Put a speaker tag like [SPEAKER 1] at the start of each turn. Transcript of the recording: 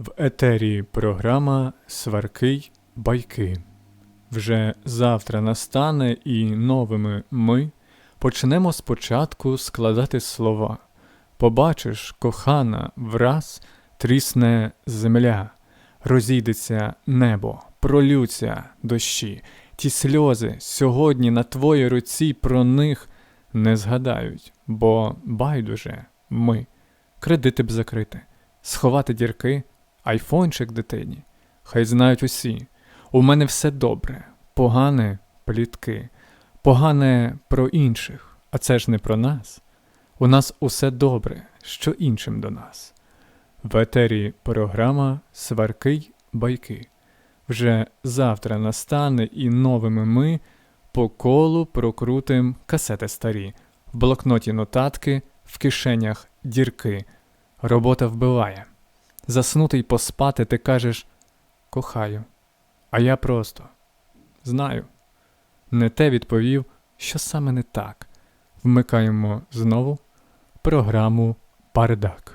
[SPEAKER 1] В етері програма Сварки байки. Вже завтра настане і новими ми почнемо спочатку складати слова. Побачиш, кохана, враз трісне земля, розійдеться небо, пролються дощі. Ті сльози сьогодні на твоїй руці про них не згадають, бо байдуже ми кредити б закрити, сховати дірки, айфончик дитині. Хай знають усі. У мене все добре, погане плітки, погане про інших, а це ж не про нас. У нас усе добре, що іншим до нас. В етері програма Сварки байки. Вже завтра настане і новими ми по колу прокрутим касети старі, в блокноті нотатки, в кишенях дірки. Робота вбиває. Заснути й поспати ти кажеш кохаю. А я просто знаю. Не те відповів, що саме не так. Вмикаємо знову програму Бардак.